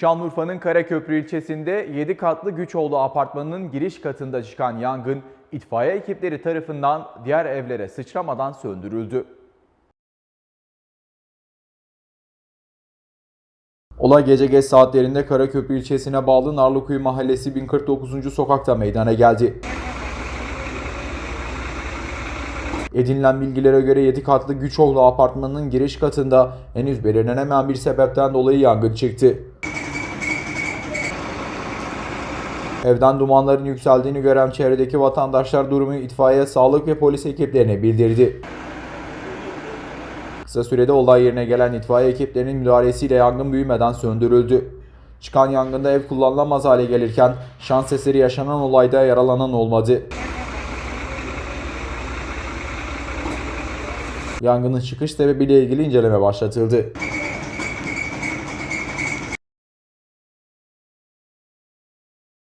Şanlıurfa'nın Karaköprü ilçesinde 7 katlı Güçoğlu apartmanının giriş katında çıkan yangın itfaiye ekipleri tarafından diğer evlere sıçramadan söndürüldü. Olay gece geç saatlerinde Karaköprü ilçesine bağlı Narlıkuyu Mahallesi 1049. sokakta meydana geldi. Edinilen bilgilere göre 7 katlı Güçoğlu apartmanının giriş katında henüz belirlenemeyen bir sebepten dolayı yangın çıktı. Evden dumanların yükseldiğini gören çevredeki vatandaşlar durumu itfaiye, sağlık ve polis ekiplerine bildirdi. Kısa sürede olay yerine gelen itfaiye ekiplerinin müdahalesiyle yangın büyümeden söndürüldü. Çıkan yangında ev kullanılamaz hale gelirken şans eseri yaşanan olayda yaralanan olmadı. Yangının çıkış sebebiyle ilgili inceleme başlatıldı.